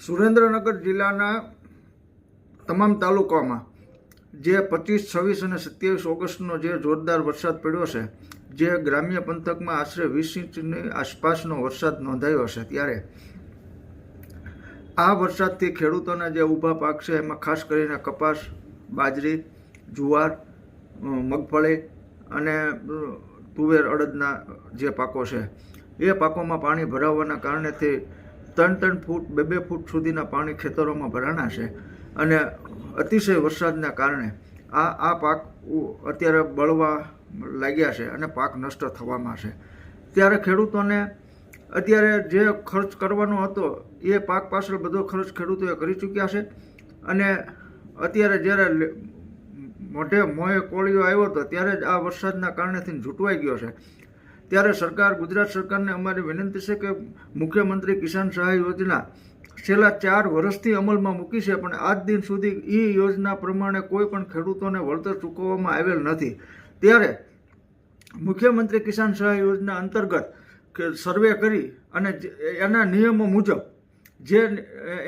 સુરેન્દ્રનગર જિલ્લાના તમામ તાલુકામાં જે પચીસ, છવ્વીસ અને સત્યાવીસ ઓગસ્ટનો જે જોરદાર વરસાદ પડ્યો છે, જે ગ્રામ્ય પંથકમાં આશરે વીસ ઇંચની આસપાસનો વરસાદ નોંધાયો છે, ત્યારે આ વરસાદથી ખેડૂતોના જે ઊભા પાક છે, એમાં ખાસ કરીને કપાસ, બાજરી, જુવાર મગફળી અને તુવેર અડદના જે પાકો છે, એ પાકોમાં પાણી ભરાવવાના કારણેથી ત્રણ ત્રણ ફૂટ, બે બે ફૂટ સુધીના પાણી ખેતરોમાં ભરાણા છે. અને અતિશય વરસાદના કારણે આ આ પાક અત્યારે બળવા લાગ્યા છે અને પાક નષ્ટ થવામાં છે. ત્યારે ખેડૂતોને અત્યારે જે ખર્ચ કરવાનો હતો, એ પાક પાછળ બધો ખર્ચ ખેડૂતોએ કરી ચૂક્યા છે. અને અત્યારે જ્યારે મોઢે મોએ કોળીઓ આવ્યો હતો ત્યારે જ આ વરસાદના કારણેથી જૂટવાઈ ગયો છે. ત્યારે સરકાર, ગુજરાત સરકારને અમારી વિનંતી છે કે મુખ્યમંત્રી કિસાન સહાય યોજના છેલ્લા ચાર વર્ષથી અમલમાં મૂકી છે, પણ આજ દિન સુધી એ યોજના પ્રમાણે કોઈ પણ ખેડૂતોને વળતર ચૂકવવામાં આવેલ નથી. ત્યારે મુખ્યમંત્રી કિસાન સહાય યોજના અંતર્ગત સર્વે કરી અને એના નિયમો મુજબ જે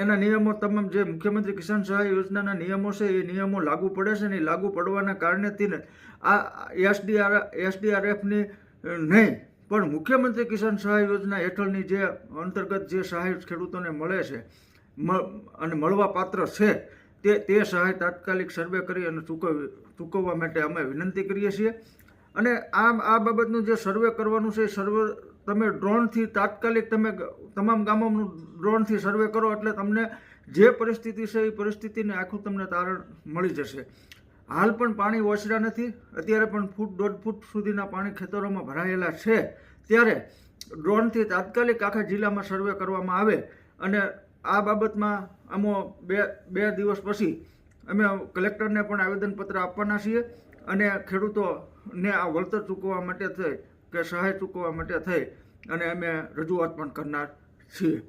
એના નિયમો તમામ જે મુખ્યમંત્રી કિસાન સહાય યોજનાના નિયમો છે, એ નિયમો લાગુ પડે છે ને લાગુ પડવાના કારણેથી ને આ એસડીઆર, એસડીઆરએફની નહીં. પણ મુખ્યમંત્રી કિસાન સહાય યોજના હેઠળની જે અંતર્ગત જે સહાય ખેડૂતોને મળે છે અને મળવા પાત્ર છે, તે તે સહાય તાત્કાલિક સર્વે કરી અને ચૂકવવી ચૂકવવા માટે અમે વિનંતી કરીએ છીએ. અને આ આ બાબતનું જે સર્વે કરવાનું છે સર્વે તમે ડ્રોનથી તાત્કાલિક તમે તમામ ગામોનું ડ્રોનથી સર્વે કરો એટલે તમને જે પરિસ્થિતિ છે, એ પરિસ્થિતિને આખું તમને તારણ મળી જશે. હાલ પણ પાણી ઓછરા નથી. અત્યારે પણ ફૂટ, દોઢ ફૂટ સુધીના પાણી ખેતરોમાં ભરાયેલા છે. ત્યારે ડ્રોનથી તાત્કાલિક આખા જિલ્લામાં સર્વે કરવામાં આવે અને આ બાબતમાં અમો બે બે દિવસ પછી અમે કલેક્ટરને પણ આવેદનપત્ર આપવાના છીએ અને ખેડૂતોને આ વળતર ચૂકવવા માટે થઈ કે સહાય ચૂકવવા માટે થઈ અને અમે રજૂઆત પણ કરનાર છીએ.